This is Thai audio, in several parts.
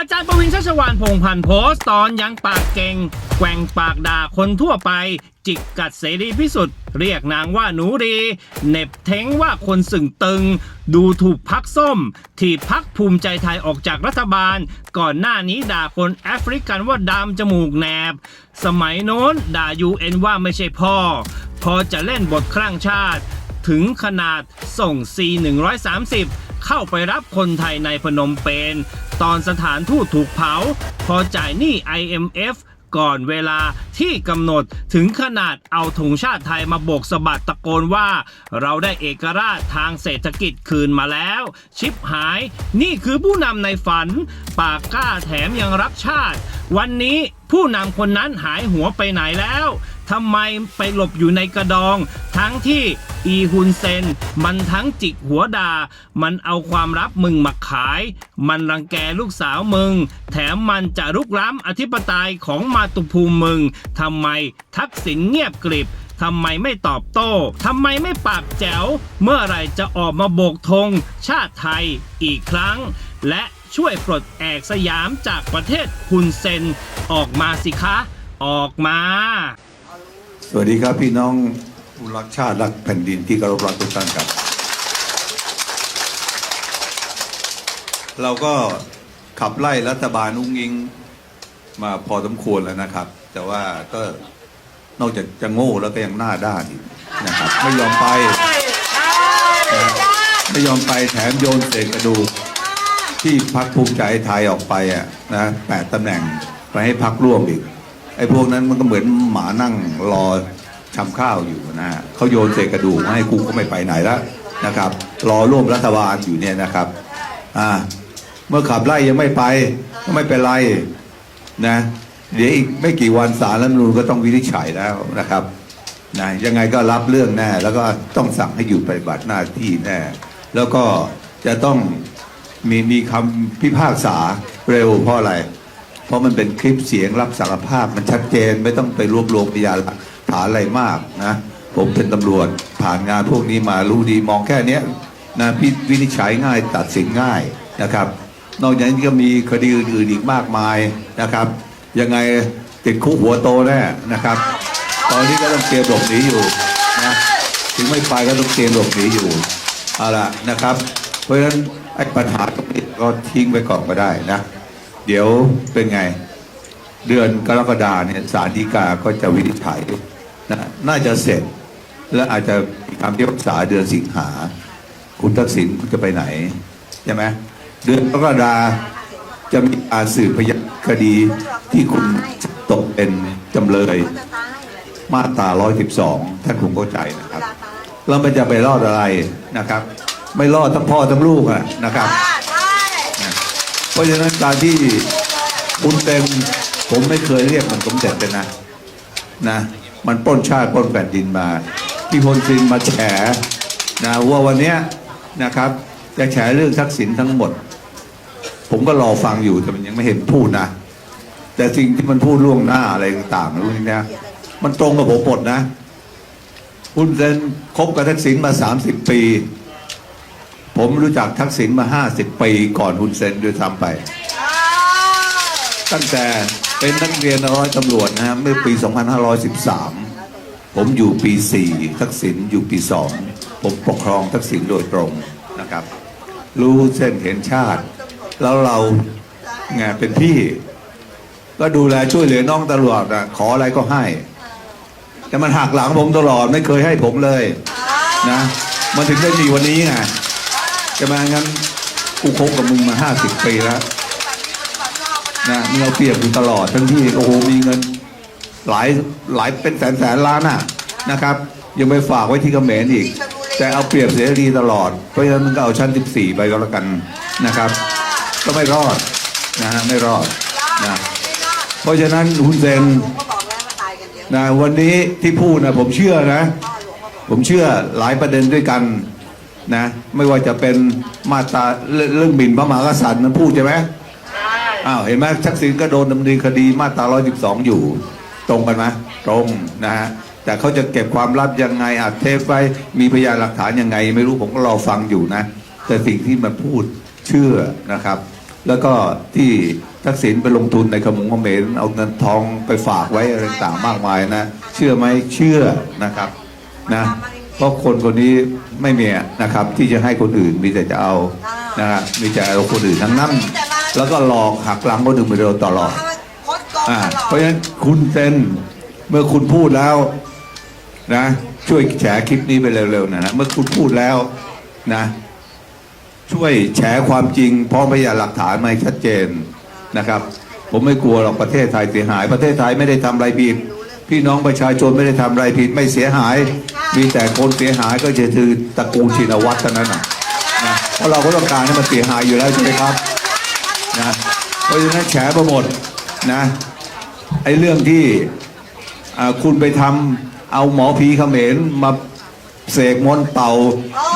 อาจารย์ประวินชัชวานพงพันธ์โพสต์ตอนยังปากเก่งแกว่งปากด่าคนทั่วไป จิกกัดเสรีพิสุทธิ์เรียกนางว่าหนูดีเหน็บเท้งว่าคนสึ่งตึง ดูถูกพักส้ม ที่พักภูมิใจไทยออกจากรัฐบาล ก่อนหน้านี้ด่าคนแอฟริกันว่าดำจมูกแหนบ สมัยโน้นด่ายูเอ็นว่าไม่ใช่พ่อ พอจะเล่นบทครั่งชาติ ถึงขนาดส่ง C130 เข้าไปรับคนไทยในพนมเปญตอนสถานทูตถูกเผา พอจ่ายหนี้ IMF ก่อนเวลาที่กำหนดถึงขนาดเอาธงชาติไทยมาโบกสะบัดตะโกนว่า เราได้เอกราชทางเศรษฐกิจคืนมาแล้ว ชิปหาย นี่คือผู้นำในฝัน ปากกล้าแถมยังรักชาติ วันนี้ ผู้นำคนนั้นหายหัวไปไหนแล้วทำไมไปหลบอยู่ในกระดอง ทั้งที่อีฮุนเซน มันทั้งจิกหัวดา มันเอาความลับมึงมาขาย มันรังแกลูกสาวมึง แถมมันจะรุกล้ำอธิปไตยของมาตุภูมิมึงทำไมทักษิณเงียบกริบทำไมไม่ตอบโต้ ทำไมไม่ปากแจ๋ว เมื่อไรจะออกมาโบกธงชาติไทยอีกครั้ง และ ช่วยปลดแอกสยามจากประเทศฮุนเซนออกมาสิคะ ออกมา สวัสดีครับพี่น้องรักชาติรักแผ่นดินที่เคารพรักทุกท่านครับ เราก็ขับไล่รัฐบาลอุ้งยิงมาพอสมควรแล้วนะครับ แต่ว่าก็นอกจากจะโง่แล้วก็ยังหน้าด้านอีกนะครับไม่ยอมไป ไม่ยอมไปแถมโยนเศษกระดูก ที่พักภูมิใจไทยออกไปอะนะแปดตำแหน่งไปให้พักร่วมอีก ไอ้พวกนั้นมันก็เหมือนหมานั่งรอชำข้าวอยู่นะเขาโยนเศษกระดูกมาให้กูก็ไม่ไปไหนแล้วนะครับ รอร่วมรัฐบาลอยู่เนี่ยนะครับอ่าเมื่อขับไล่ยังไม่ไปก็ไม่เป็นไรนะเดี๋ยวอีกไม่กี่วันศาลรัฐธรรมนูญก็ต้องวินิจฉัยแล้วนะครับนะยังไงก็รับเรื่องแน่ แล้วก็ต้องสั่งให้หยุดปฏิบัติหน้าที่แน่ แล้วก็จะต้อง มีมีคำพิพากษาเร็วเพราะอะไร เพราะมันเป็นคลิปเสียงรับสารภาพมันชัดเจนไม่ต้องไปรวบรวมพยานหลักฐานอะไรมากนะ ผมเป็นตำรวจผ่านงานพวกนี้มารู้ดีมองแค่เนี้ยนะพิวินิจฉัยง่ายตัดสินง่ายนะครับ นอกจากนี้ก็มีคดีอื่นๆอีกมากมายนะครับ ยังไงติดคุกหัวโตแน่นะครับ ตอนนี้ก็ต้องเตรียมหลบหนีอยู่นะถึงไม่ไปก็ต้องเตรียมหลบหนีอยู่เอาละนะครับ เพราะฉะนั้นไอ้ปัญหาตรงนี้ก็ทิ้งไปก่อนก็ได้นะ เดี๋ยวเป็นไง เดือนกรกฎาเนี่ยสารฎีกาก็จะวินิจฉัยนะน่าจะเสร็จ และอาจจะมีคำพิพากษาเดือนสิงหา คุณทักษิณคุณจะไปไหน ใช่ไหมเดือนกรกฎาจะมีการสืบพยานคดีที่คุณตกเป็นจำเลย มาตรา112 ท่านคงเข้าใจนะครับ แล้วมันจะไปรอดอะไรนะครับ ไม่รอดทั้งพ่อทั้งลูกอะนะครับ เพราะฉะนั้นการที่คุณเต็ม ผมไม่เคยเรียกมันสมเด็จเลยนะนะมันปล้นชาติปล้นแผ่นดินมาพี่พลซินมาแฉนะว่าวันเนี้ยนะครับ จะแฉเรื่องทักษิณทั้งหมด ผมก็รอฟังอยู่แต่มันยังไม่เห็นพูดนะแต่สิ่งที่มันพูดล่วงหน้าอะไรต่างๆรู้นี่นะมันตรงกับผมหมดนะคุณเซนคบกับทักษิณมาสามสิบปี ผมรู้จักทักษิณมาห้าสิบปีก่อนฮุนเซนด้วยซ้ำไป ตั้งแต่เป็นนักเรียนร้อยตำรวจนะฮะเมื่อปี 2513 ผมอยู่ปี 4 ทักษิณอยู่ปี 2 ผมปกครองทักษิณโดยตรงนะครับ รู้เส้นเห็นชาติ แล้วเราไงเป็นพี่ ก็ดูแลช่วยเหลือน้องตลอดอะขออะไรก็ให้ แต่มันหักหลังผมตลอดไม่เคยให้ผมเลยนะ มันถึงได้มีวันนี้ไง จะมางั้นกูคบกับมึงมาห้าสิบปีแล้วนะมึงเอาเปรียบกูตลอดทั้งที่โอ้โหมีเงิน หลายหลายเป็นแสนแสนล้านอะนะครับ ยังไปฝากไว้ที่เขมรอีก แต่เอาเปรียบเสรีตลอด เพราะฉะนั้นมึงก็เอาชั้น14ไปก็แล้วกันนะครับ ก็ไม่รอดนะฮะไม่รอดนะเพราะฉะนั้นฮุนเซนก็บอกแล้วว่าตายกันนะวันนี้ที่พูดนะผมเชื่อนะ ผมเชื่อหลายประเด็นด้วยกัน นะไม่ว่าจะเป็นมาตราเรื่องเรื่องหมิ่นพระมหากษัตริย์นั้นพูดใช่ไหมอ้าวเห็นไหมทักษิณก็โดนดำเนินคดีมาตรา 112 อยู่ ตรงกันไหมตรงนะฮะแต่เขาจะเก็บความลับยังไงอัดเทปไว้มีพยานหลักฐานยังไง ไม่รู้ผมก็รอฟังอยู่นะ แต่สิ่งที่มันพูดเชื่อนะครับ แล้วก็ที่ทักษิณไปลงทุนในขมงเขมรเอาเงินทองไปฝากไว้อะไรต่างๆมากมายนะ เชื่อไหมเชื่อนะครับนะ เพราะคนคนนี้ไม่มีนะครับ ที่จะให้คนอื่นมีแต่จะเอานะฮะมีแต่เอาคนอื่นทั้งนั้น แล้วก็หลอกหักหลังคนอื่นมาโดยตลอดคดโกงอ่าตลอดเพราะฉะนั้นคุณเซนเมื่อคุณพูดแล้วนะช่วยแฉคลิปนี้ไปเร็วๆนะนะเมื่อคุณพูดแล้วนะ ช่วยแฉความจริงพร้อมพยานหลักฐานมาให้ชัดเจนนะครับ ผมไม่กลัวหรอกประเทศไทยเสียหาย ประเทศไทยไม่ได้ทำอะไรผิด พี่น้องประชาชนไม่ได้ทำอะไรผิดไม่เสียหาย มีแต่คนเสียหายก็จะคือตระกูลชินวัตรเท่านั้นนะนะเพราะเราก็ต้องการให้มันเสียหายอยู่แล้วใช่ไหมครับนะเพราะฉะนั้นแฉประหมดนะไอ้เรื่องที่อ่าคุณไปทำเอาหมอผีเขมรมาเสกมนต์เป่า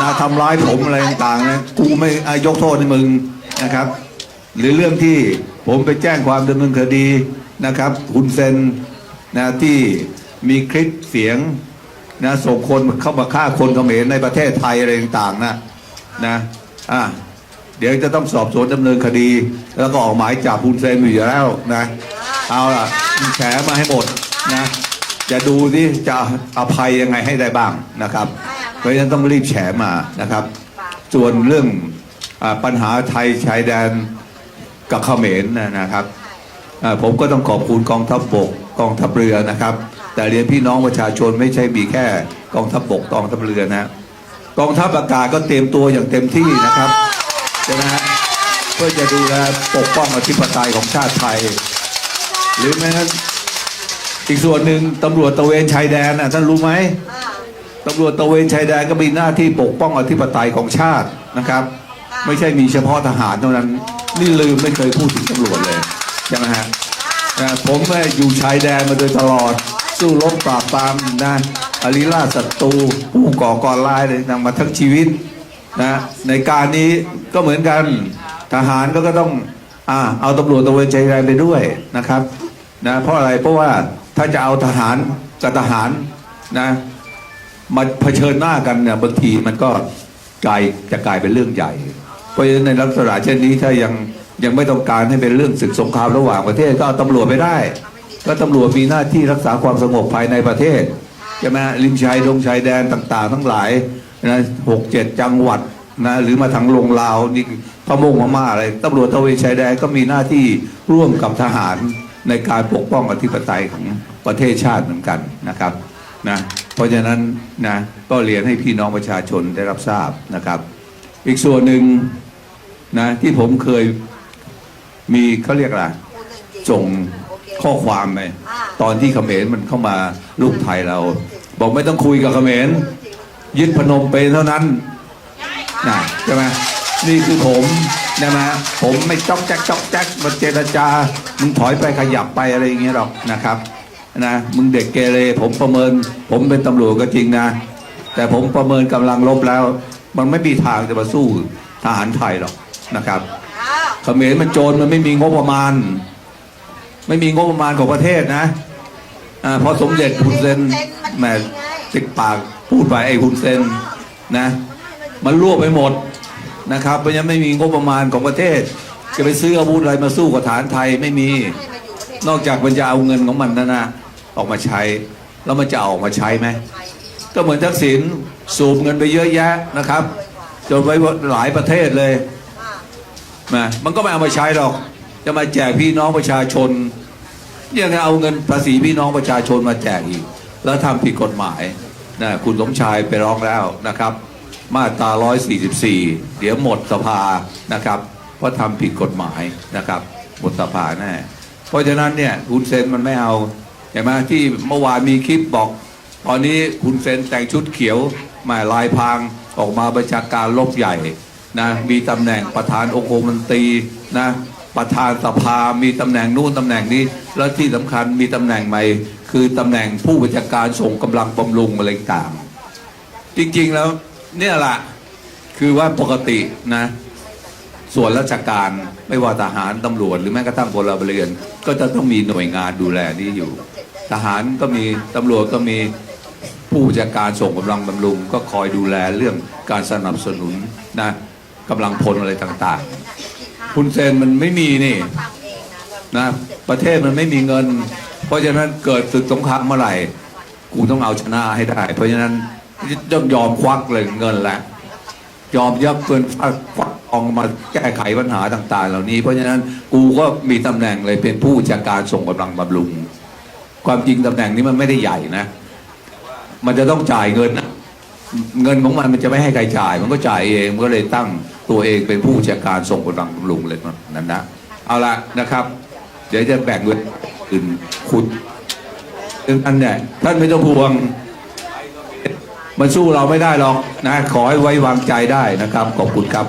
นะทำร้ายผมอะไรต่างๆนะกูไม่อายกโทษให้มึงนะครับ หรือเรื่องที่ผมไปแจ้งความดำเนินคดีนะครับคุณเซน นะที่มีคลิปเสียงนะส่งคนเข้ามาฆ่าคนเขมรในประเทศไทยอะไรต่างๆนะนะอ่าเดี๋ยวจะต้องสอบสวนดำเนินคดี แล้วก็ออกหมายจับคุณเซนอยู่แล้วนะเอาล่ะแฉมาให้หมดนะจะดูที่จะอภัยยังไงให้ได้บ้างนะครับ เพราะฉะนั้นต้องรีบแฉมานะครับ ส่วนเรื่องอปัญหาไทยชายแดนกับเขมรนะนะครับ ผมก็ต้องขอบคุณกองทัพบกกองทัพเรือนะครับ แต่เรียนพี่น้องประชาชนไม่ใช่มีแค่กองทัพบกกองทัพเรือนะกองทัพอากาศก็เตรียมตัวอย่างเต็มที่นะครับใช่ไหมฮะเพื่อจะดูแลปกป้องอธิปไตยของชาติไทย หรือแม้กระทั่งอีกส่วนหนึ่งตำรวจตะเวนชายแดนนะท่านรู้ไหมตำรวจตะเวนชายแดนก็มีหน้าที่ปกป้องอธิปไตยของชาตินะครับ ไม่ใช่มีเฉพาะทหารเท่านั้น นี่ลืมไม่เคยพูดถึงตำรวจเลย ใช่ไหมฮะผมอยู่ชายแดนมาโดยตลอด สู้รบปราบปรามนะอริราศัตรูผู้ก่อการร้ายเลยนำมาทั้งชีวิตนะในการนี้ก็เหมือนกันทหารก็ก็ต้องอ่าเอาตำรวจตระเวนชายแดนไปด้วยนะครับนะเพราะอะไรเพราะว่าถ้าจะเอาทหารกับทหารนะมาเผชิญหน้ากันเนี่ยบางทีมันก็กลายจะกลายเป็นเรื่องใหญ่ เพราะฉะนั้นในลักษณะเช่นนี้ถ้ายัง ยังไม่ต้องการให้เป็นเรื่องศึกสงครามระหว่างประเทศก็เอาตำรวจไปได้ ก็ตำรวจมีหน้าที่รักษาความสงบภายในประเทศใช่ไหมริมชายดงชายแดนต่าง ๆ ทั้งหลายนะหกเจ็ดจังหวัดนะหรือมาทางลงลาวนี่พม่งพม่าอะไรตำรวจตะเวนชายแดนก็มีหน้าที่ร่วมกับทหารในการปกป้องอธิปไตยของประเทศชาติเหมือนกันนะครับนะเพราะฉะนั้นนะก็เรียนให้พี่น้องประชาชนได้รับทราบนะครับ อีกส่วนหนึ่งนะที่ผมเคย มีเขาเรียกอะไรส่งข้อความไปตอนที่เขมรมันเข้ามาลูกไทยเรา บอกไม่ต้องคุยกับเขมรยึดพนมเปญเท่านั้นนะใช่ไหมนี่คือผมใช่ไหมผมไม่จ๊อกแจ๊กจ๊อกแจ๊กมาเจรจา มึงถอยไปขยับไปอะไรอย่างเงี้ยหรอกนะครับนะมึงเด็กเกเรผมประเมิน ผมเป็นตำรวจก็จริงนะ แต่ผมประเมินกำลังลบแล้ว มันไม่มีทางจะมาสู้ทหารไทยหรอกนะครับ มรมันโจรมันไม่มีงบประมาณ ไม่มีงบประมาณของประเทศนะอาพอสมเด็จฮุนเซนแหมติดปากพูดไปไอ้ฮุนเซนนะ มันรวบไปหมดนะครับเพราะฉะนั้นไม่มีงบประมาณของประเทศ จะไปซื้ออาวุธอะไรมาสู้กับฐานไทยไม่มี นอกจากมันจะเอาเงินของมันนั่นนะออกมาใช้ แล้วมันจะออกมาใช้ไหมก็เหมือนทักษิณสูบเงินไปเยอะแยะนะครับจนไปหลายประเทศเลย นะมันก็ไม่เอามาใช้หรอก จะมาแจกพี่น้องประชาชนยังเอาเงินภาษีพี่น้องประชาชนมาแจกอีก แล้วทำผิดกฎหมายนะคุณสมชายไปร้องแล้วนะครับ มาตรา144 เดี๋ยวหมดสภานะครับเพราะทำผิดกฎหมายนะครับหมดสภาแน่เพราะฉะนั้นเนี่ยคุณเซนมันไม่เอาเห็นไหมที่เมื่อวานมีคลิปบอก ตอนนี้คุณเซนแต่งชุดเขียวมาลายพรางออกมาประชาการลบใหญ่ นะมีตำแหน่งประธานองคมนตรีนะประธานสภามีตำแหน่งนู่นตำแหน่งนี้ แล้วที่สำคัญมีตำแหน่งใหม่ คือตำแหน่งผู้บัญชาการส่งกำลังบำรุงอะไรต่างจริงๆแล้วเนี่ยแหละคือว่าปกตินะส่วนราชการไม่ว่าทหารตำรวจหรือแม้กระทั่งพลเรือน ก็จะต้องมีหน่วยงานดูแลนี้อยู่ ทหารก็มีตำรวจก็มีผู้จัดการส่งกำลังบำรุง ก็คอยดูแลเรื่องการสนับสนุนนะ กำลังพลอะไรต่างๆ คุณเซนมันไม่มีนี่นะประเทศมันไม่มีเงิน เพราะฉะนั้นเกิดศึกสงครามเมื่อไหร่ กูต้องเอาชนะให้ได้ เพราะฉะนั้นต้องยอมควักเลยเงินแหละยอมยักเงินฟักฟักออกมาแก้ไขปัญหาต่าง ๆ เหล่านี้ เพราะฉะนั้นกูก็มีตำแหน่งเลยเป็นผู้จัดการส่งกำลังบำรุง ความจริงตำแหน่งนี้มันไม่ได้ใหญ่นะ มันจะต้องจ่ายเงินนะ เงินของมันมันจะไม่ให้ใครจ่าย มันก็จ่ายเองมันก็เลยตั้งตัวเองเป็นผู้จัดการส่งกำลังบำรุงเลยนั่นนะเอาละนะครับ เดี๋ยวจะแบ่งเงินอื่นคุณซึ่งอันเนี่ยท่านไม่ต้องห่วง มันสู้เราไม่ได้หรอกนะขอให้ไว้วางใจได้นะครับ ขอบคุณครับ